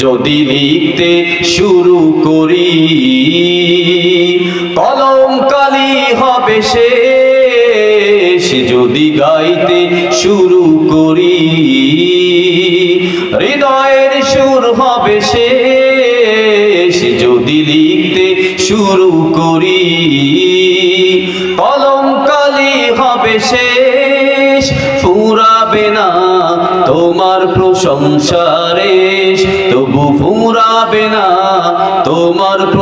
যদি লিখতে শুরু করি কলম কালি হবে শেষ। যদি গাইতে শুরু করি, হৃদয়ের সুর হবে শেষ। যদি লিখতে শুরু করি কলম কালি হবে শেষ। ফুরাবে না তোমার প্রশংসারে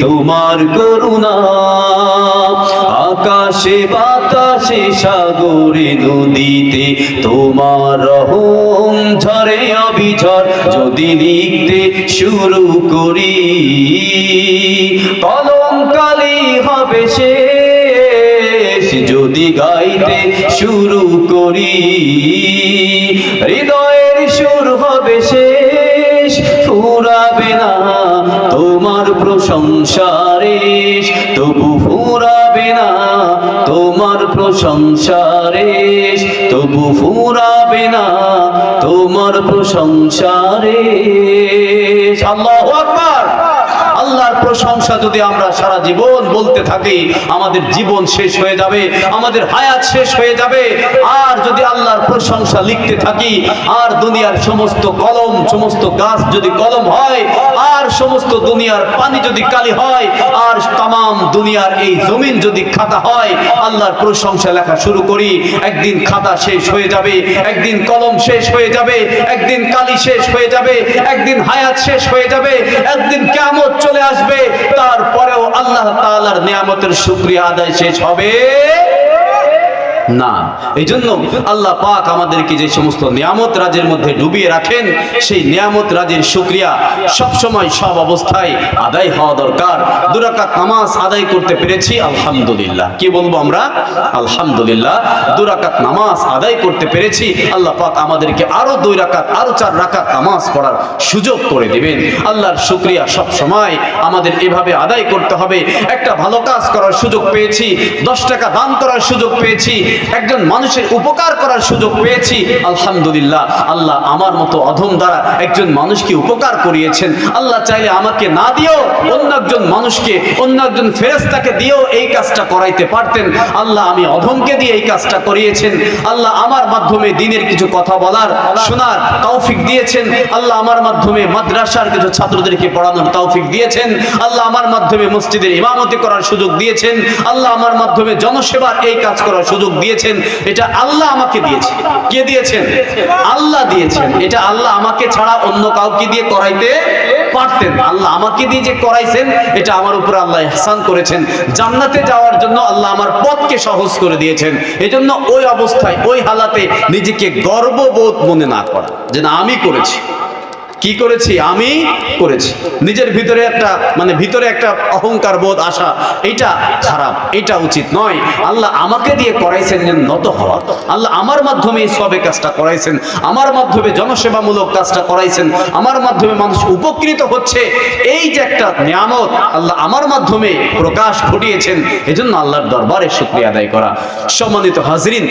তোমার করুণা। আকাশে, বাতাসে, সাগরে, নদীতে তোমার রহম, ঝরে অবিঝর যদি লিখতে শুরু করি। কলম কালি হবে শেষ যদি গাইতে শুরু করি। হৃদয়ের প্রশংসারে তবু ফুরাবে না তোমার প্রশংসারে তবু ফুরাবে না তোমার প্রশংসারে আল্লাহু আকবার। আল্লাহর প্রশংসা যদি আমরা সারা জীবন বলতে থাকি, আমাদের জীবন শেষ হয়ে যাবে, আমাদের হায়াত শেষ হয়ে যাবে। আর যদি আল্লাহর প্রশংসা লিখতে থাকি, আর দুনিয়ার সমস্ত কলম, সমস্ত গাছ যদি কলম হয়, আর সমস্ত দুনিয়ার পানি যদি কালি হয়, আর তাম দুনিয়ার এই জমিন যদি খাতা হয়, আল্লাহর প্রশংসা লেখা শুরু করি, একদিন খাতা শেষ হয়ে যাবে, একদিন কলম শেষ হয়ে যাবে, একদিন কালি শেষ হয়ে যাবে, একদিন হায়াত শেষ হয়ে যাবে, একদিন কেমন চলে আসবে তারপরেও আল্লাহ তাআলার নিয়ামতের শুকরিয়া আদায় শেষ হবে। না। এই জন্য আল্লাহ পাক আমাদেরকে যে সমস্ত নিয়ামত রাজের মধ্যে ডুবিয়ে রাখেন, সেই নিয়ামত রাজের শুক্রিয়া সব সময় সব অবস্থায় আদায় হওয়া দরকার। দুরাকাত নামাজ আদায় করতে পেরেছি, আলহামদুলিল্লাহ। কি বলব আমরা? আলহামদুলিল্লাহ। দুরাকাত নামাজ আদায় করতে পেরেছি, আল্লাহ পাক আমাদেরকে আরও দুই রাকাত, আরও চার রাকাত নামাজ পড়ার সুযোগ করে দিবেন। আল্লাহর শুক্রিয়া সব সময় আমাদের এভাবে আদায় করতে হবে। একটা ভালো কাজ করার সুযোগ পেয়েছি, দশ টাকা দান করার সুযোগ পেয়েছি একজন মানুষের উপকার করার সুযোগ পেয়েছি, আলহামদুলিল্লাহ। আল্লাহ আমার মতো অধম দ্বারা একজন মানুষকে উপকার করিয়েছেন। আল্লাহ চাইলে আমাকে না দিয়েও অন্য একজন মানুষকে, অন্য একজন ফেরেস্তাকে দিয়েও এই কাজটা করাইতে পারতেন। আল্লাহ আমি অধমকে দিয়ে এই কাজটা করিয়েছেন। আল্লাহ আমার মাধ্যমে দিনের কিছু কথা বলার, শোনার তৌফিক দিয়েছেন। আল্লাহ আমার মাধ্যমে মাদ্রাসার কিছু ছাত্রদেরকে পড়ানোর তৌফিক দিয়েছেন। আল্লাহ আমার মাধ্যমে মসজিদের ইমামতি করার সুযোগ দিয়েছেন। আল্লাহ আমার মাধ্যমে জনসেবার এই কাজ করার সুযোগ দিয়েছেন এটা আল্লাহ আমাকে দিয়েছে কে দিয়েছেন? আল্লাহ দিয়েছেন। এটা আল্লাহ আমাকে ছাড়া অন্য কাউকে দিয়ে করাইতে পারতেন আল্লাহ আমাকে দিয়ে যে করাইছেন, এটা আমার উপর আল্লাহ ইহসান করেছেন। জান্নাতে যাওয়ার জন্য আল্লাহ আমার পথকে সহজ করে দিয়েছেন। এজন্য ওই অবস্থায়, ওই হালাতে নিজেকে গর্ববোধ মনে না করা যে না আমি করেছি। কি করেছি? আমি করেছি। নিজের ভিতরে একটা মানে ভিতরে একটা অহংকার বোধ আসা এটা খারাপ এটা উচিত নয়। আল্লাহ আমাকে দিয়ে করাইছেন যেন নত হওয়া। আল্লাহ আমার মাধ্যমে এই সবে কাজটা করাইছেন। আমার মাধ্যমে জনসেবামূলক কাজটা করাইছেন। আমার মাধ্যমে মানুষ উপকৃত হচ্ছে। এই যে একটা নিয়ামত আল্লাহ আমার মাধ্যমে প্রকাশ ঘটিয়েছেন, এজন্য আল্লাহর দরবারে শুক্রিয়া আদায় করা। সম্মানিত হাজরিন,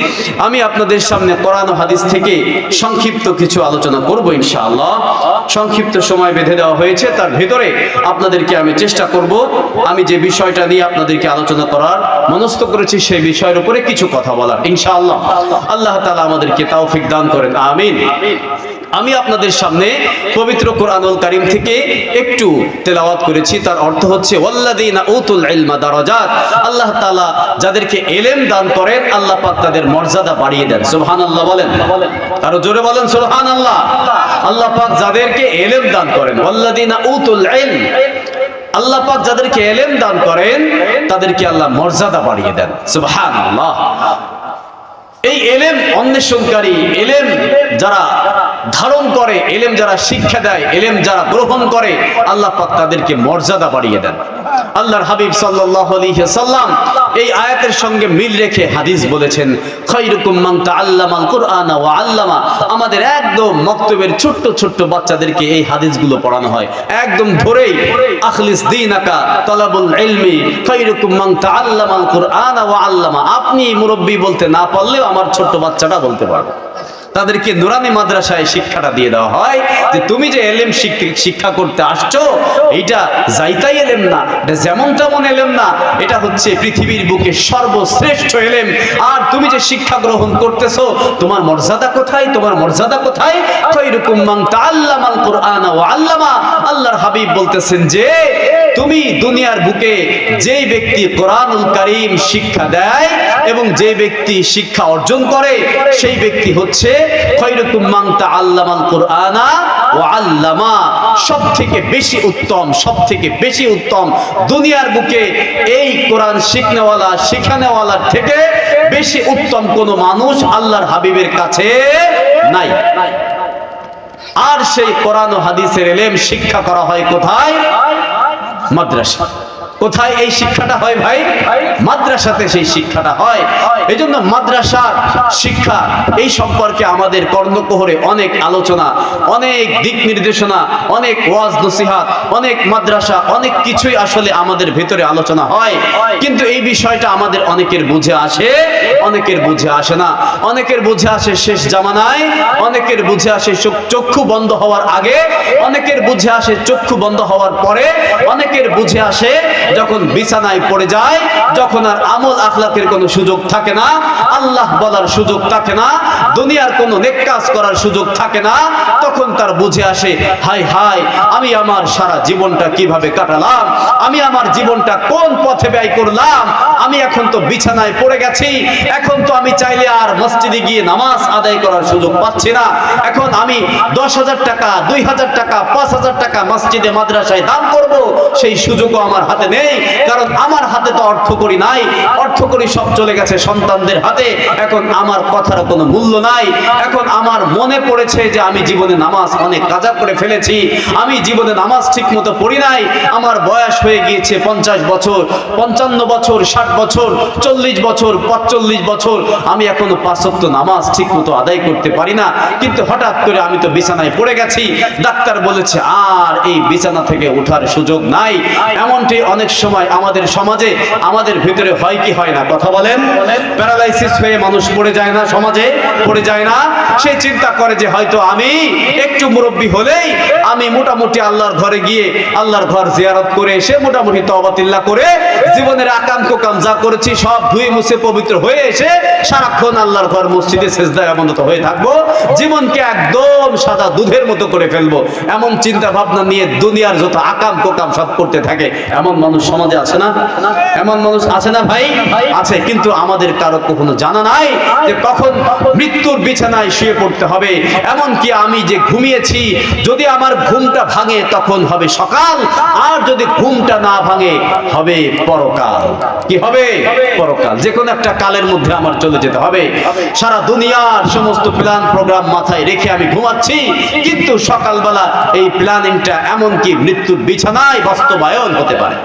আমি আপনাদের সামনে কোরআন হাদিস থেকে সংক্ষিপ্ত কিছু আলোচনা করব ইনশাআল্লাহ। সংক্ষিপ্ত সময় বেঁধে দেওয়া হয়েছে। তার ভেতরে আপনাদেরকে আমি চেষ্টা করব। আমি যে বিষয়টা নিয়ে আপনাদেরকে আলোচনা করার, মনস্থ করেছি সেই বিষয়ের উপরে কিছু কথা বলার। ইনশাআল্লাহ। আল্লাহ তালা আমাদেরকে তৌফিক দান করেন। আমিন। আমি আপনাদের সামনে পবিত্র কোরআনুল কারীম থেকে একটু তেলাওয়াত করেছি। তার অর্থ হচ্ছে উতুল আল্লাহ তাআলা যাদেরকে এলেম দান করেন, আল্লাহ পাক তাদের মর্যাদা বাড়িয়ে দেন। সুবহানাল্লাহ বলেন। আরও জোরে বলেন, সুবহানাল্লাহ। আল্লাহ পাক যাদেরকে এলেম দান করেন, ওয়াল্লাযীনা উতুল ইলম। আল্লাহ পাক যাদেরকে এলেম দান করেন, তাদেরকে আল্লাহ মর্যাদা বাড়িয়ে দেন। সুবহানাল্লাহ। এই এলেম অন্বেষণকারী, এলেম যারা ধারণ করে, এলেম যারা শিক্ষা দেয়, এলেম যারা গ্রহণ করে, আল্লাহ পাক তাদেরকে মর্যাদা বাড়িয়ে দেন। আল্লাহর হাবিব আলাইহি সাল্লাম এই আয়াতের সঙ্গে মিল রেখে হাদিস বলেছেন আল্লামা। আমাদের একদম মক্তবের ছোট্ট ছোট্ট বাচ্চাদেরকে এই হাদিসগুলো পড়ানো হয়। একদম ধরেই আখলিস দীনাকা তালাবুল ইলমি, খায়রুকুম মান তাআল্লামাল কুরআন ওয়া আল্লামা। আপনি মুরব্বি বলতে না পারলেও আমার ছোট্ট বাচ্চাটা বলতে পারবে। তাদেরকে নুরানি মাদ্রাসায় শিক্ষাটা দিয়ে দেওয়া হয় যে তুমি যে এলেম শিক্ষা করতে আসছো, এইটা যাইতাই এলেম না, এটা যেমন তেমন এলেম না, এটা হচ্ছে পৃথিবীর বুকে সর্বশ্রেষ্ঠ এলেম। আর তুমি যে শিক্ষা গ্রহণ করতেছো, তোমার মর্যাদা কোথায়? তোমার মর্যাদা কোথায়? ওয়া আল্লামা। আল্লাহর হাবিব বলতেছেন যে তুমি দুনিয়ার বুকে যেই ব্যক্তি কোরআনুল কারীম শিক্ষা দেয় এবং যে ব্যক্তি শিক্ষা অর্জন করে, সেই ব্যক্তি হচ্ছে খৈরকুম মান তাআল্লামাল কুরআনা ওয়া আল্লামা। সবথেকে বেশি উত্তম, সবথেকে বেশি উত্তম দুনিয়ার বুকে এই কোরআন শিখনেওয়ালা, শিখানেওয়ালার থেকে বেশি উত্তম কোন মানুষ আল্লাহর হাবিবের কাছে নাই। আর সেই কোরআন ও হাদিসের এলেম শিক্ষা করা হয় কোথায়? মাদ্রাসা। কোথায় এই শিক্ষাটা হয় ভাই? মাদ্রাসাতে সেই শিক্ষাটা হয়। এই জন্য মাদ্রাসার শিক্ষা, এই সম্পর্কে আমাদের কর্ণকোহরে অনেক আলোচনা, অনেক দিক নির্দেশনা, অনেক ওয়াজ নসিহাত, অনেক মাদ্রাসা, অনেক কিছুই আসলে আমাদের ভেতরে আলোচনা হয়। কিন্তু এই বিষয়টা আমাদের অনেকের বুঝে আসে, অনেকের বুঝে আসে না। অনেকের বুঝে আসে শেষ জামানায়, অনেকের বুঝে আসে চক্ষু বন্ধ হওয়ার আগে, অনেকের বুঝে আসে চক্ষু বন্ধ হওয়ার পরে, অনেকের বুঝে আসে যখন বিছানায় পড়ে যায়, যখন আর আমল আখলাকের কোনো সুযোগ থাকে না, আল্লাহ বলার সুযোগ থাকে না, দুনিয়ার কোনো নেক কাজ করার সুযোগ থাকে না, তখন তার বুঝে আসে, হাই হাই, আমি আমার সারা জীবনটা কীভাবে কাটালাম, আমি আমার জীবনটা কোন পথে ব্যয় করলাম, আমি এখন তো বিছানায় পড়ে গেছি, এখন তো আমি চাইলে আর মসজিদে গিয়ে নামাজ আদায় করার সুযোগ পাচ্ছি না, এখন আমি দশ হাজার টাকা, দুই হাজার টাকা, পাঁচ হাজার টাকা মসজিদে, মাদ্রাসায় দান করব, সেই সুযোগও আমার হাতে নেই, কারণ আমার হাতে তো অর্থ করি নাই অর্থ করি সব চলে গেছে সন্তানদের হাতে এখন আমার কথার কোনো মূল্য নাই। এখন আমার মনে পড়েছে যে আমি জীবনে নামাজ অনেক কাজা করে ফেলেছি। আমি জীবনে নামাজ ঠিক মতো পড়ি নাই। আমার বয়স হয়ে গিয়েছে পঞ্চাশ বছর, পঞ্চান্ন বছর, ষাট বছর, চল্লিশ বছর পঁচল্লিশ বছর। আমি এখনও পাঁচত্ব নামাজ ঠিক মতো আদায় করতে পারি না। কিন্তু হঠাৎ করে আমি তো বিছানায় পড়ে গেছি। ডাক্তার বলেছে, আর এই বিছানা থেকে ওঠার সুযোগ নাই। এমনটি অনেক সময় আমাদের সমাজে, আমাদের ভিতরে হয় কি হয় না? কথা বলেন। প্যারালাইসিস হয়ে মানুষ পড়ে যায় না, সমাজে পড়ে যায় না। সে চিন্তা করে যে হয়তো আমি একটু মুরব্বী হলেই আমি মোটামুটি আল্লাহর ঘরে গিয়ে আল্লাহর ঘর জিয়ারত করে এসে মোটামুটি তবাতিল্লা করে জীবনের আকাম যা করেছি সব ধুয়ে মুছে পবিত্র হয়ে এসে সারাক্ষণ আল্লাহর ঘর মসজিদে সেজদায় অবনত হয়ে থাকব। জীবনকে একদম সাদা দুধের মতো করে ফেলব। এমন চিন্তা ভাবনা নিয়ে দুনিয়ার যত আকাম কোকাম সব করতে থাকে, এমন মানুষ সমাজে আছে না? এমন মানুষ আছে না ভাই? আছে, কিন্তু আমাদের কারও কখনো জানা নাই যে কখন মৃত্যুর বিছানায় শুয়ে পড়তে হবে। এমন কি আমি যে ঘুমিয়েছি, যদি আমার ঘুমটা ভাঙে তখন হবে সকাল, আর যদি ঘুমটা না ভাঙে হবে পরকাল। কি হবে? পরকাল। যে কোনো একটা কালের মধ্যে আমার চলে যেতে হবে। সারা দুনিয়ার সমস্ত প্ল্যান, প্রোগ্রাম মাথায় রেখে আমি ঘুমাচ্ছি, কিন্তু সকালবেলা এই প্ল্যানিংটা এমনকি মৃত্যুর বিছানায় বাস্তবায়ন হতে পারে।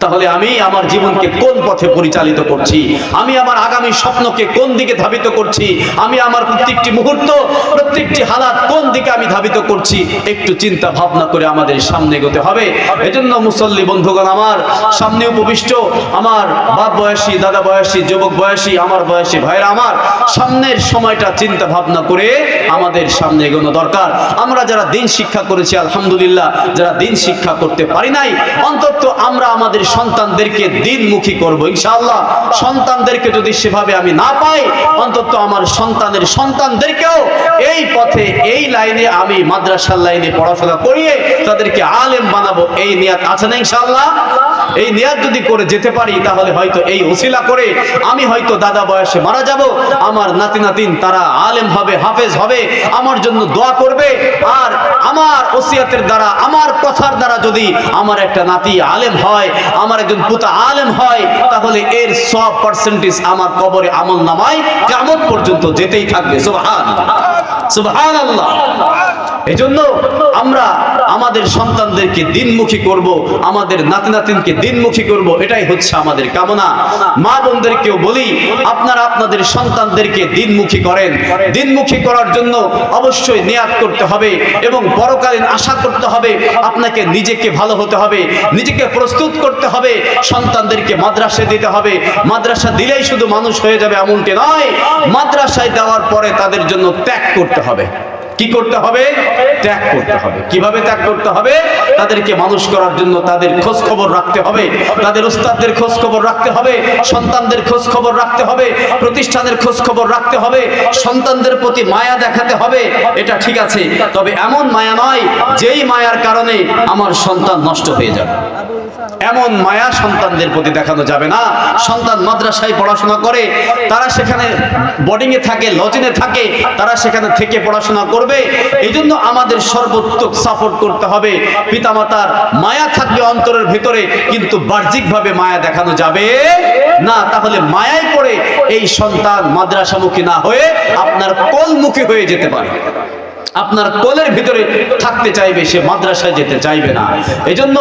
তাহলে আমি আমার জীবনকে কোন পথে পরিচালিত করছি? আমি আমার আগামী স্বপ্নকে কোন দিকে ধাবিত করছি? আমি আমার প্রত্যেকটি মুহূর্ত, প্রত্যেকটি হালাত কোন দিকে আমি ধাবিত করছি? একটু চিন্তা ভাবনা করে আমাদের সামনে এগোতে হবে। এজন্য মুসল্লি বন্ধুগণ আমার সামনে উপবিষ্ট, আমার বাপ বয়সী, দাদা বয়সী, যুবক বয়সী, আমার বয়সী ভাইরা আমার সামনের সময়টা চিন্তা ভাবনা করে আমাদের সামনে এগোনো দরকার। আমরা যারা দিন শিক্ষা করেছি, আলহামদুলিল্লাহ, যারা দিন শিক্ষা করতে পারি নাই, অন্তত আমরা আমাদের সন্তানদেরকে দিনমুখী করব, ইনশাআল্লাহ। সন্তানদেরকে যদি সেভাবে আমি না পাই, অন্তত আমার সন্তানের সন্তানদেরকেও এই পথে, এই লাইনে আমি মাদ্রাসার লাইনে পড়াশোনা করিয়ে তাদেরকে আলেম বানাবো, এই নিয়াত আছে না ইনশাআল্লাহ? এই নিয়াত যদি করে যেতে পারি, তাহলে হয়তো এই ওসিলা করে আমি হয়তো দাদা বয়সে মারা যাব, আমার নাতি নাতিন তারা আলেম হবে, হাফেজ হবে, আমার জন্য দোয়া করবে, আর আমার ওসিয়াতের দ্বারা, আমার কথার দ্বারা যদি আমার একটা নাতি আলেম হয় আমার একজন পুতা আলেম হয়, তাহলে এর সব পার্সেন্টেজ আমার কবরে আমল নামায় কেমন পর্যন্ত যেতেই থাকবে। সুবহান সুবহানাল্লাহ। এজন্য আমরা আমাদের সন্তানদেরকে দিনমুখী করব, আমাদের নাতি নাতিনকে দিনমুখী করব, এটাই হচ্ছে আমাদের কামনা। মা বোনদেরকেও বলি, আপনারা আপনাদের সন্তানদেরকে দিনমুখী করেন। দিনমুখী করার জন্য অবশ্যই নিয়াত করতে হবে এবং পরকালীন আশা করতে হবে, আপনাকে নিজেকে ভালো হতে হবে, নিজেকে প্রস্তুত করতে হবে, সন্তানদেরকে মাদ্রাসায় দিতে হবে। মাদ্রাসা দিলেই শুধু মানুষ হয়ে যাবে এমনটি নয়, মাদ্রাসায় দেওয়ার পরে তাদের জন্য ত্যাগ করতে হবে। কি করতে হবে? ত্যাগ করতে হবে। কীভাবে ত্যাগ করতে হবে? তাদেরকে মানুষ করার জন্য তাদের খোঁজ খবর রাখতে হবে। তাদের উস্তাদদের খোঁজ খবর রাখতে হবে। সন্তানদের খোঁজ খবর রাখতে হবে। প্রতিষ্ঠানের খোঁজ খবর রাখতে হবে। সন্তানদের প্রতি মায়া দেখাতে হবে। এটা ঠিক আছে। তবে এমন মায়া নয়, যেই মায়ার কারণে আমার সন্তান নষ্ট হয়ে যাবে। এমন মায়া সন্তানদের প্রতি দেখানো যাবে না। সন্তান মাদ্রাসায় পড়াশোনা করে, তারা সেখানে বোর্ডিং এ থাকে লজিনে থাকে, তারা সেখানে থেকে পড়াশোনা করবে। এই জন্য আমাদের সর্বোত্তক সাপোর্ট করতে হবে। পিতামাতার মায়া থাকবে অন্তরের ভিতরে কিন্তু বাহ্যিকভাবে মায়া দেখানো যাবে না। তাহলে মায়ায় পড়ে এই সন্তান মাদ্রাসামুখী না হয়ে আপনার কোলমুখী হয়ে যেতে পারে। আপনার কোলের ভিতরে থাকতে চাইবে, সে মাদ্রাসায় যেতে চাইবে না। এই জন্য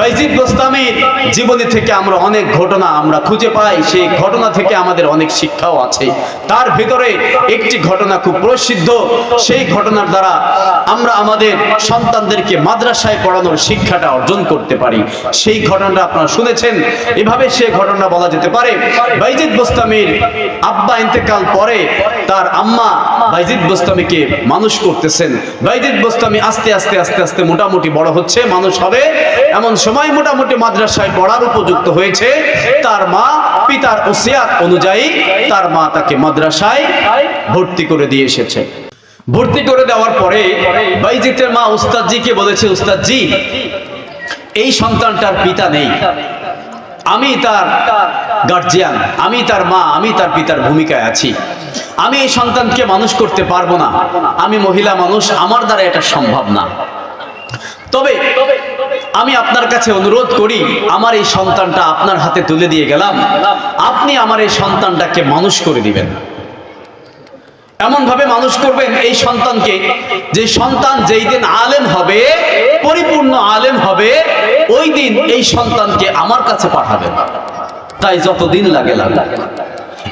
বাইজিদ গোস্তামির জীবনী থেকে আমরা অনেক ঘটনা আমরা খুঁজে পাই, সেই ঘটনা থেকে আমাদের অনেক শিক্ষাও আছে। তার ভিতরে একটি ঘটনা খুব প্রসিদ্ধ, সেই ঘটনার দ্বারা আমরা আমাদের সন্তানদেরকে মাদ্রাসায় পড়ানোর শিক্ষাটা অর্জন করতে পারি। সেই ঘটনাটা আপনারা শুনেছেন, এভাবে সে ঘটনা বলা যেতে পারে। বাইজিদ গোস্তামির আব্বা ইন্তেকাল পরে তার আম্মা বাইজিদ গোস্তামিকে মানুষ করতেছেন বাইজিদ গোস্তামি আস্তে আস্তে আস্তে আস্তে মোটামুটি বড় হচ্ছে, মানুষ হবে। এমন সময় মোটামুটি মাদ্রাসায় পড়ার উপযুক্ত হয়েছে। তার মা পিতার ওসিয়াত অনুযায়ী তার মা তাকে মাদ্রাসায় ভর্তি করে দিয়ে এসেছে। ভর্তি করে দেওয়ার পরে বাইজিতের মা উস্তাদজিকে বলেছে উস্তাদজি এই সন্তানটার পিতা নেই। আমি তার গার্জিয়ান, আমি তার মা, আমি তার পিতার ভূমিকায় আছি। আমি এই সন্তানকে মানুষ করতে পারব না। আমি মহিলা মানুষ, আমার দ্বারা এটা সম্ভব না। তবে আমি আপনার কাছে অনুরোধ করি, আমার এই সন্তানটা আপনার হাতে তুলে দিয়ে গেলাম। আপনি আমার এই সন্তানটাকে মানুষ করে দিবেন। এমন ভাবে মানুষ করবেন, এই সন্তানকে যে সন্তান যেই দিন আলেম হবে, পরিপূর্ণ আলেম হবে, ওই দিন এই সন্তানকে আমার কাছে পাঠাবেন। তাই যতদিন লাগে লাগে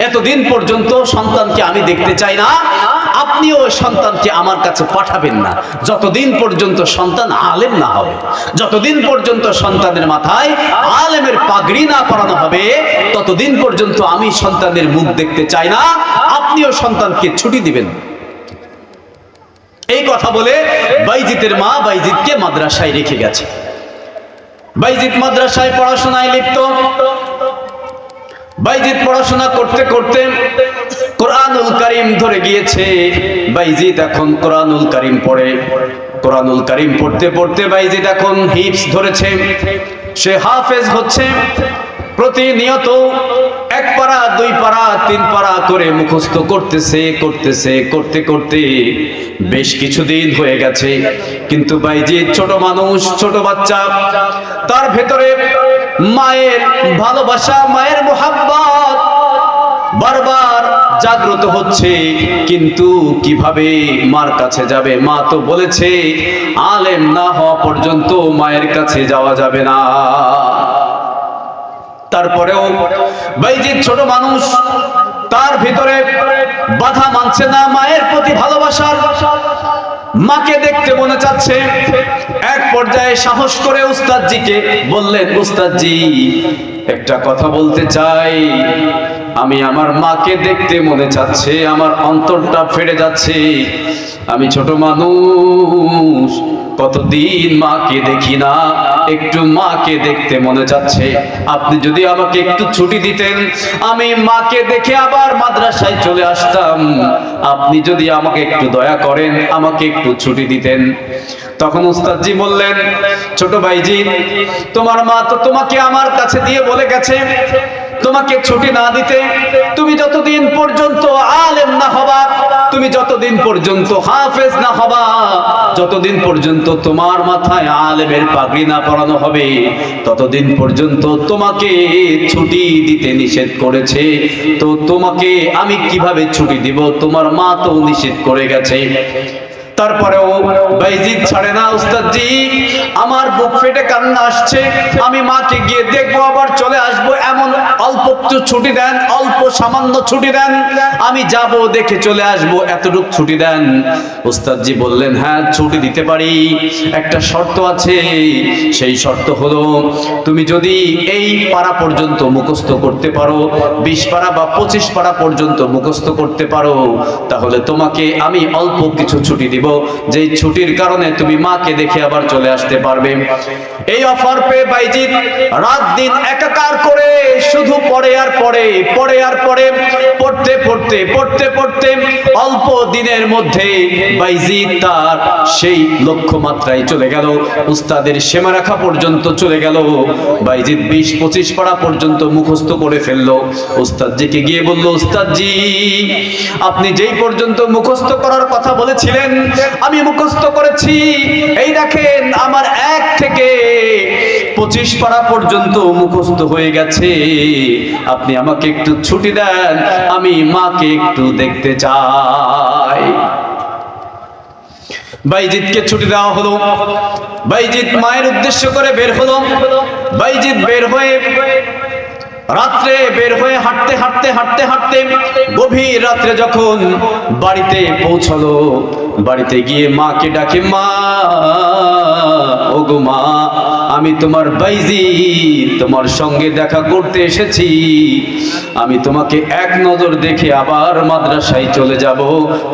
এতদিন পর্যন্ত সন্তানকে আমি দেখতে চাই না, আপনিও ওই সন্তানকে আমার কাছে পাঠাবেন না। যতদিন পর্যন্ত সন্তান আলেম না হবে, যতদিন পর্যন্ত সন্তানের মাথায় আলেমের পাগড়ি না পরানো হবে, ততদিন পর্যন্ত আমি সন্তানের মুখ দেখতে চাই না, আপনিও সন্তানকে ছুটি দিবেন। এই কথা বলে বাইজিতের মা বাইজিতকে মাদ্রাসায় রেখে গেছে। বাইজিৎ মাদ্রাসায় পড়াশোনায় লিপ্ত। বাইজিৎ পড়াশোনা করতে করতে কোরআনুল করিম ধরে গিয়েছে। বাইজিদ এখন কোরআনুল করিম পড়ে। কোরআনুল করিম পড়তে পড়তে বাইজিৎ এখন হিপস ধরেছে। সে হাফেজ হচ্ছে। প্রতিনিয়ত এক পারা দুই পারা তিন পারা করে মুখস্থ করতেছে করতেছে, করতে করতে বেশ কিছুদিন হয়ে গেছে। কিন্তু বাইজি ছোট মানুষ, ছোট বাচ্চা, তার ভেতরে মায়ের ভালোবাসা, মায়ের মোহাব্বত বারবার জাগ্রত হচ্ছে। কিন্তু কীভাবে মার কাছে যাবে? মা তো বলেছে, আলেম না হওয়া পর্যন্ত মায়ের কাছে যাওয়া যাবে না। তারপরেও বাইজিৎ ছোট মানুষ, তার ভিতরে বাধা মানছে না, মায়ের প্রতি ভালোবাসার মাকে দেখতে মনে চাচ্ছে। এক পর্যায়ে সাহস করে উস্তাদজিকে বললেন, উস্তাদজি, একটা কথা বলতে চাই। আমি আমার মাকে দেখতে মনে চাচ্ছে, আমার অন্তরটা ফেড়ে যাচ্ছে। আমি ছোট মানুষ, কতদিন মাকে দেখি না, একটু মাকে দেখতে মনে যাচ্ছে আপনি যদি আমাকে একটু ছুটি দিতেন, আমি মাকে দেখে আবার মাদ্রাসায় চলে আসতাম। আপনি যদি আমাকে একটু দয়া করেন, আমাকে একটু ছুটি দিতেন। তখন উস্তাদজি বললেন, ছোট ভাইজি, তোমার মা তো তোমাকে আমার কাছে দিয়ে বলে গেছে তোমাকে ছুটি না দিতে তুমি যতদিন পর্যন্ত আলেম না হবা, তুমি যতদিন পর্যন্ত হাফেজ না হবা, যতদিন পর্যন্ত তোমার মাথায় আলেমের পাগড়ি না পরানো হবে, ততদিন পর্যন্ত তোমাকে ছুটি দিতে নিষেধ করেছে। তো তোমাকে আমি কীভাবে ছুটি দিব? তোমার মা তো নিষেধ করে গেছে। তারপরেও বাইজিদ ছাড়ে না, উস্তাদজি। আমার বুক ফেটে কান্না আসছে। আমি মাকে গিয়ে দেখব, আবার চলে আসব। অল্প ছুটি দেন, অল্প সামান্য ছুটি দেন। আমি যাব, দেখে চলে আসব, এতটুক ছুটি দেন। উস্তাদজি বললেন হ্যাঁ ছুটি দিতে পারি। একটা শর্ত আছে। সেই শর্ত হলো, তুমি যদি এই পাড়া পর্যন্ত মুখস্থ করতে পারো, বিশ পাড়া বা পঁচিশ পাড়া পর্যন্ত মুখস্থ করতে পারো, তাহলে তোমাকে আমি অল্প কিছু ছুটি দিব। যেই ছুটির কারণে তুমি মাকে দেখে আবার চলে আসতে পারবে। এই অফার পেয়ে বাইজিৎ রাত দিন একাকার করে শুধু পড়ে আর পড়ে পড়ে আর পড়ে পড়তে পড়তে পড়তে পড়তে, অল্প দিনের মধ্যে বাইজিৎ তার সেই লক্ষ্যমাত্রায় চলে গেল। উস্তাদের সীমারেখা পর্যন্ত চলে গেল। বাইজিৎ বিশ পঁচিশ পাড়া পর্যন্ত মুখস্থ করে ফেলল। উস্তাদজিকে গিয়ে বলল, উস্তাদজি, আপনি যেই পর্যন্ত মুখস্থ করার কথা বলেছিলেন, আমি মুখস্থ করেছি। এই দেখেন, আমার এক থেকে পঁচিশ পাড়া পর্যন্ত মুখস্থ হয়ে গেছে। আপনি আমাকে একটু ছুটি দেন, আমি মাকে একটু দেখতে চাই। বাইজিৎকে ছুটি দেওয়া হলো। বাইজিৎ মায়ের উদ্দেশ্য করে বের হলো। বাইজিৎ বের হয়ে রাত্রে বের হয়ে হাঁটতে হাঁটতে হাঁটতে হাঁটতে গভীর রাত্রে যখন বাড়িতে পৌঁছলো, বাড়িতে গিয়ে মাকে ডাকে, মা ও গো মা আমি তোমার বাইজি, তোমার সঙ্গে দেখা করতে এসেছি। আমি তোমাকে এক নজর দেখে আবার মাদ্রাসায় চলে যাব।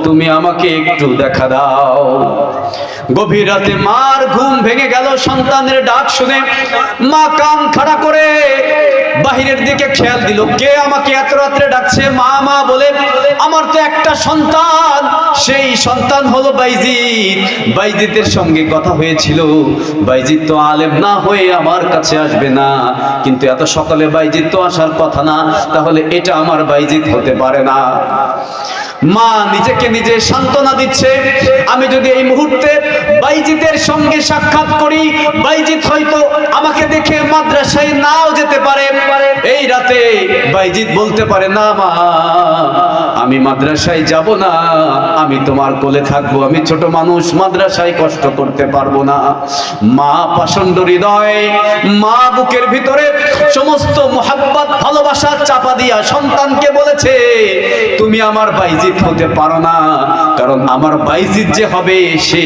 তুমি আমাকে একটু দেখা দাও। গভীর রাতে মার ঘুম ভেঙে গেল সন্তানের ডাক শুনে। মা কান খাড়া করে বাহিরের দিকে খেয়াল দিল। কে আমাকে এত রাত্রে ডাকছে? মা মা বলে আমার তো একটা সন্তান। সেই সন্তান হলো বাইজিৎ বাইজিতের সঙ্গে কথা হয়েছিল। বাইজিৎ তো আলেম না হয়ে আমার কাছে আসবে না। কিন্তু এত সকালে বাইজিৎ তো আসার কথা না, তাহলে এটা আমার বাইজিৎ হতে পারে না। মা নিজেকে নিজে সান্ত্বনা দিচ্ছে। আমি যদি এই মুহূর্তে বাইজিতের সঙ্গে সাক্ষাৎ করি বাইজিৎ হয়তো আমাকে দেখে মাদ্রাসায় নাও যেতে পারে। এই রাতে বাইজিৎ বলতে পারে, না মা, আমি মাদ্রাসায় যাব না। আমি তোমার কোলে থাকব। আমি ছোট মানুষ, মাদ্রাসায় কষ্ট করতে পারব না। মা পাষণ্ড হৃদয়, মা বুকের ভিতরে সমস্ত মোহাব্বত, ভালোবাসা চাপা দিয়া সন্তানকে বলেছে, তুমি আমার বাইজিৎ হতে পারো না। কারণ আমার বাইজিৎ যে হবে, সে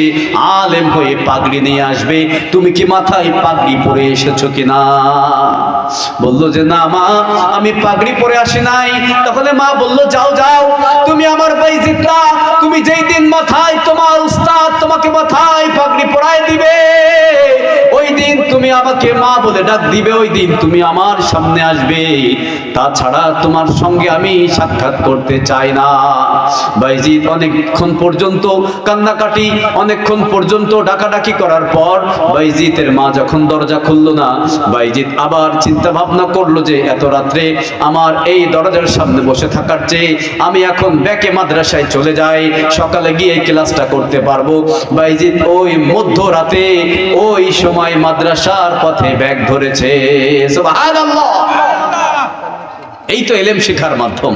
আলেম হয়ে পাগড়ি নিয়ে আসবে। তুমি কি মাথায় পাগড়ি পরে এসেছ কিনা? বলল যে, না মা, আমি পাগড়ি পরে আসি নাই। তাহলে মা বলল, যাও যাও, তুমি আমার বাইজিৎ না তুমি যেই দিন মাথায় তোমার উস্তাদ তোমাকে মাথায় পাগড়ি পরায় দিবে ওই দিন তুমি আমাকে মা বলে ডাক দিবে, ওই দিন তুমি আমার সামনে আসবে। তাছাড়া তোমার সঙ্গে আমি সাক্ষাৎ করতে চাই না। বাইজিৎ অনেকক্ষণ পর্যন্ত কান্নাকাটি, অনেকক্ষণ পর্যন্ত ডাকাডাকি করার পর বাইজিতের মা যখন দরজা খুললো না বাইজিৎ আবার চিন্তা ভাবনা করল যে এত রাত্রে আমার এই দরজার সামনে বসে থাকার চেয়ে আমি এখন ব্যাকে মাদ্রাসায় চলে যাই, সকালে গিয়ে ক্লাসটা করতে পারব। বাইজিৎ ওই মধ্যরাতে, ওই সময় মাদ্রাসার পথে ব্যাগ ধরেছে। এই তো এলেম শিখার মাধ্যম।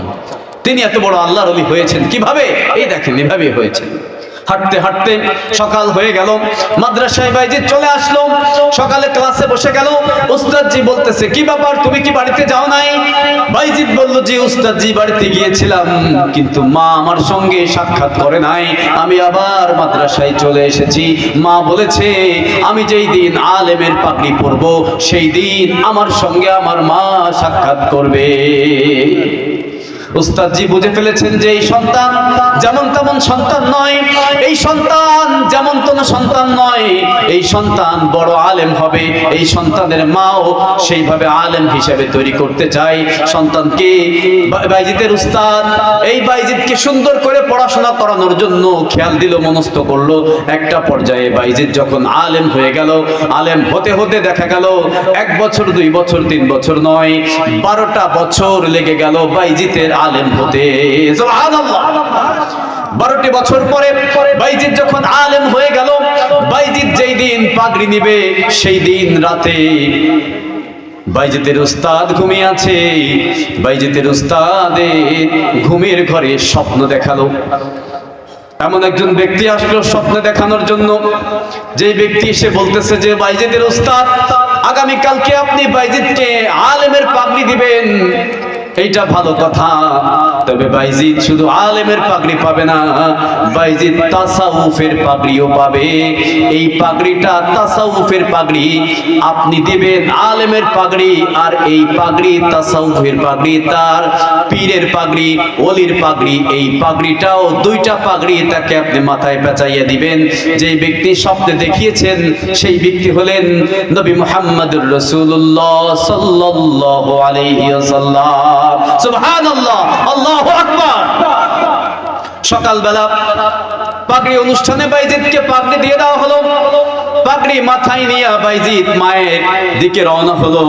তিনি এত বড় আল্লাহর অলি হয়েছেন কীভাবে? এই দেখেন এভাবে হয়েছেন হাঁটতে হাঁটতে সকাল হয়ে গেল। মাদ্রাসায় বাইজিৎ চলে আসলো। সকালে ক্লাসে বসে গেল। উস্তাদজি বলতেছে, কি ব্যাপার? তুমি কি বাড়িতে যাও নাই? বাইজিৎ বলল যে উস্তাদজি বাড়িতে গিয়েছিলাম, কিন্তু মা আমার সঙ্গে সাক্ষাৎ করে নাই। আমি আবার মাদ্রাসায় চলে এসেছি। মা বলেছে, আমি যেই দিন আলেমের পাগড়ি পরব, সেই দিন আমার সঙ্গে আমার মা সাক্ষাৎ করবে। উস্তাদজি বুঝে ফেলেছেন যে এই সন্তান যেমন তেমন সন্তান নয়, এই সন্তান যেমন তেমন সন্তান নয়, এই সন্তান বড় আলেম হবে, এই সন্তানের মাও সেইভাবে আলেম হিসেবে তৈরি করতে চায়। সন্তানকে বাইজিদের উস্তাদ, এই বাইজিদকে সুন্দর করে পড়াশোনা করানোর জন্য খেয়াল দিল, মনস্থ করল। একটা পর্যায়ে বাইজিদ যখন আলেম হয়ে গেল, আলেম হতে হতে দেখা গেল, এক বছর, দুই বছর, তিন বছর নয়, বারোটা বছর লেগে গেল বাইজিতের আলেম হতে। বারোটি বছর পরে বাইজিৎ যখন আলেম হয়ে গেল বাইজিৎ যেই দিন পাগড়ি নিবে, সেই দিন রাতে বাইজিতের উস্তাদ ঘুমিয়ে আছে। বাইজিতের উস্তাদের ঘুমের ঘরে স্বপ্ন দেখাল। এমন একজন ব্যক্তি আসলো স্বপ্ন দেখানোর জন্য। যে ব্যক্তি এসে বলতেছে যে, বাইজিদের উস্তাদ আগামী কালকে আপনি বাইজিদকে আলেমের পাগড়ি দিবেন। এইটা ভালো কথা। তবে বাইজিদ শুধু আলেমের পাগড়ি পাবে না, বাইজিদ তাসাউফের পাগড়িও পাবে। এই পাগড়িটা তাসাউফের পাগড়ি, আপনি দিবেন আলেমের পাগড়ি, আর এই পাগড়ি তাসাউফের পাগড়ি, তার পীরের পাগড়ি, ওলির পাগড়ি, এই পাগড়িটাও দুইটা পাগড়ি তাকে আপনি মাথায় পেঁচাইয়া দিবেন। যে ব্যক্তি স্বপ্নে দেখিয়েছেন, সেই ব্যক্তি হলেন নবী মুহাম্মদুর রাসূলুল্লাহ সাল্লাল্লাহু আলাইহি সুবহানাল্লাহ আল্লাহু আকবার। সকালবেলা পাগড়ি অনুষ্ঠানে বাইজিদকে পাগড়ি দিয়ে দেওয়া হলো। পাগড়ি মাথায় নিয়ে বাইজিদ মায়ের দিকে রওনা হলো।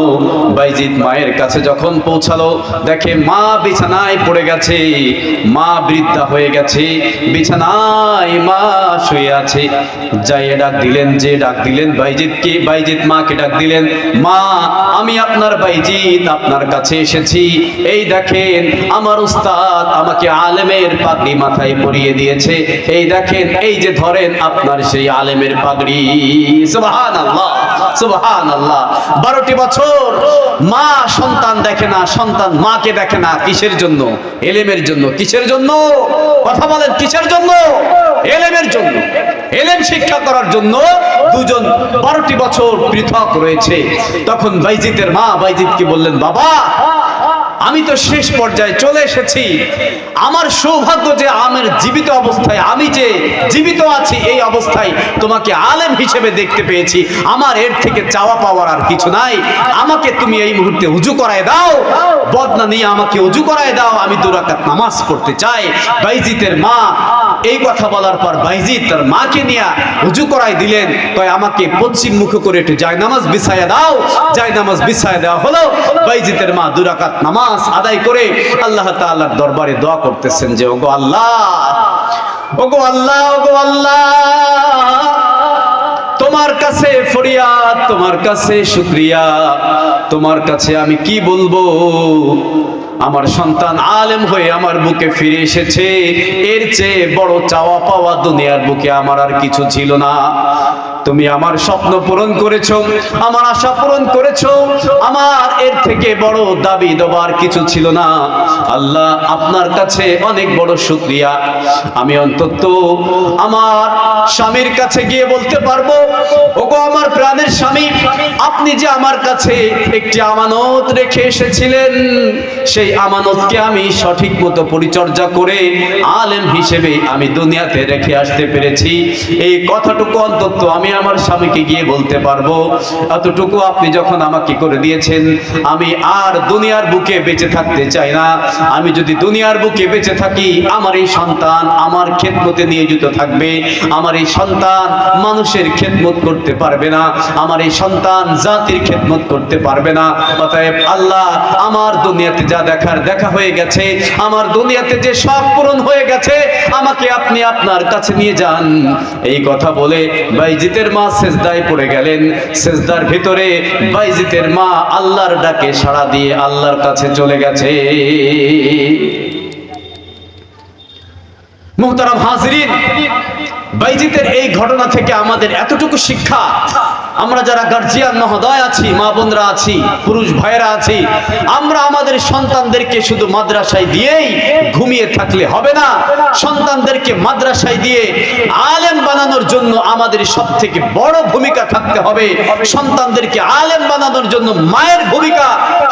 বাইজিদ মায়ের কাছে যখন পৌঁছালো, দেখে মা বিছানায় পড়ে গেছে। মা বৃদ্ধা হয়ে গেছে, বিছানায় মা শুয়ে আছে। যাইয়ে ডাক দিলেন, যে ডাক দিলেন বাইজিদকে বাইজিদ মাকে ডাক দিলেন, মা, আমি আপনার বাইজিদ আপনার কাছে এসেছি। এই দেখেন, আমার উস্তাদ আমাকে আলেমের পাগড়ি মাথায় পরিয়ে দিয়েছে। এই দেখেন, এই যে ধরেন আপনার সেই আলেমের পাগড়ি। সুবহান আল্লাহ সুবহান আল্লাহ বারোটি বছর মা সন্তান দেখে না, সন্তান মাকে দেখে না, কিসের জন্য? এলেমের জন্য। কিসের জন্য? কথা বলেন, কিসের জন্য? এলেমের জন্য। এলেম শিক্ষা করার জন্য দুজন বারোটি বছর পৃথক রয়েছে। তখন বাইজিতের মা বাইজিদকে বললেন, বাবা আমি তো শেষ পর্যায়ে চলে এসেছি। আমার সৌভাগ্য যে আমার জীবিত অবস্থায়, আমি যে জীবিত আছি এই অবস্থায় তোমাকে আলেম হিসেবে দেখতে পেয়েছি। আমার এর থেকে চাওয়া পাওয়ার আর কিছু নাই। আমাকে তুমি এই মুহূর্তে উজু করায় দাও। বদনা নিয়ে আমাকে উজু করায় দাও। আমি দুরাকাত নামাজ পড়তে চাই। বাইজিতের মা এই কথা বলার পর বাইজিদ তার মাকে নিয়ে উজু করাই দিলেন। তাই আমাকে পশ্চিম মুখ করে একটু জায় নামাজ বিছায়া দাও। জায় নামাজ বিছায়া দেওয়া হলো। বাইজিতের মা দুরাকাত নামাজ আদায় করে আল্লাহ তাআলার দরবারে দোয়া করতেছেন যে, ওগো আল্লাহ ওগো আল্লাহ ওগো আল্লাহ, তোমার কাছে ফরিয়াদ, তোমার কাছে শুক্রিয়া, তোমার কাছে আমি কি বলব? আমার সন্তান আলেম হয়ে আমার বুকে ফিরে এসেছে, এর চেয়ে বড় চাওয়া পাওয়া দুনিয়ার বুকে আমার আর কিছু ছিল না। তুমি আমার স্বপ্ন পূরণ করেছ, আমার আশা পূরণ করেছ, আমার এর থেকে বড় দাবি দেবার কিছু ছিল না। আল্লাহ আপনার কাছে অনেক বড় শুক্রিয়া। আমি অন্তত আমার স্বামীর কাছে গিয়ে বলতে পারব, ওগো আমার প্রাণের স্বামী, আপনি যে আমার কাছে একটি আমানত রেখে এসেছিলেন, সেই আমানতকে আমি সঠিক মতো পরিচর্যা করে আলেম হিসেবে আমি দুনিয়াতে রেখে আসতে পেরেছি। এই কথাটুকু অন্তত আমি আমার স্বামীকে গিয়ে বলতে পারব, এতটুকু আপনি যখন আমাকে করে দিয়েছেন, আমি আর দুনিয়ার বুকে বেঁচে থাকতে চাই না। আমি যদি দুনিয়ার বুকে বেঁচে থাকি, আমার এই সন্তান আমার খেদমতে নিয়োজিত থাকবে। আমার এই সন্তান মানুষের খেদমত করতে পারবে না। আমার এই সন্তান জাতির খেদমত করতে পারবে না। অতএব আল্লাহ, আমার দুনিয়াতে যা দেখার দেখা হয়ে গেছে। আমার দুনিয়াতে যে সব পূরণ হয়ে গেছে, আমাকে আপনি আপনার কাছে নিয়ে যান। এই কথা বলে বাইজিতের মা সেজদায় পড়ে গেলেন। সেজদার ভিতরে বাইজিতের মা আল্লাহর ডাকে সাড়া দিয়ে আল্লাহর কাছে চলে গেছে। মুহতারাম হাজরিন বাইজিতের এই ঘটনা থেকে আমাদের এতটুকু শিক্ষা। আমরা যারা গার্জিয়ান মহোদয় আছি, মা বোনরা আছি, পুরুষ ভাইয়েরা আছি, আমরা আমাদের সন্তানদেরকে শুধু মাদ্রাসায় দিয়েই ঘুমিয়ে থাকলে হবে না। সন্তানদেরকে মাদ্রাসায় দিয়ে আলেম বানানোর জন্য আমাদের সব থেকে বড় ভূমিকা থাকতে হবে। সন্তানদেরকে আলেম বানানোর জন্য মায়ের ভূমিকা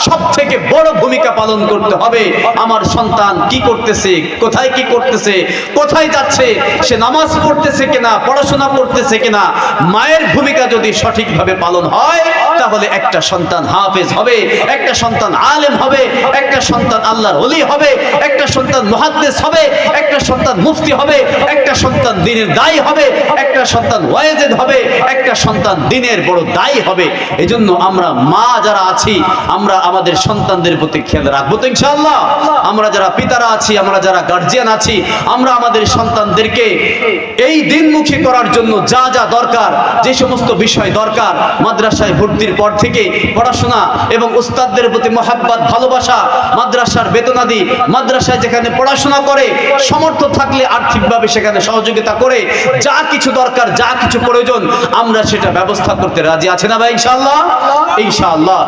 সব থেকে বড় ভূমিকা পালন করতে হবে। আমার সন্তান কি করতেছে, কোথায় কি করতেছে, কোথায় যাচ্ছে, সে নামাজ পড়তেছে কিনা, পড়াশোনা করতেছে কিনা, মায়ের ভূমিকা যদি সঠিকভাবে পালন হয়, তাহলে একটা সন্তান হাফেজ হবে, একটা সন্তান আলেম হবে, একটা সন্তান আল্লাহর ওলি হবে, একটা সন্তান মুহাদ্দিস হবে, একটা সন্তান মুফতি হবে, একটা সন্তান দিনের দায়ী হবে, একটা সন্তান ওয়াইজেদ হবে, একটা সন্তান দিনের বড় দায়ী হবে। এজন্য আমরা মা যারা আছি, আমরা আমাদের সন্তানদের প্রতি খেয়াল রাখব তো ইনশাআল্লাহ। আমরা যারা পিতারা আছি, আমরা যারা গার্জিয়ান আছি, আমরা আমাদের সন্তানদেরকে এই দিনমুখী করার জন্য যা যা দরকার, যে সমস্ত বিষয় দরকার, মাদ্রাসায় ভর্তির পর থেকে পড়াশোনা এবং উস্তাদদের প্রতি মহাব্বত, ভালোবাসা, মাদ্রাসার বেতনাদি, মাদ্রাসায় যেখানে পড়াশোনা করে, সমর্থ থাকলে আর্থিকভাবে সেখানে সহযোগিতা করে, যা কিছু দরকার, যা কিছু প্রয়োজন, আমরা সেটা ব্যবস্থা করতে রাজি আছে না ভাই, ইনশাআল্লাহ? ইনশাআল্লাহ।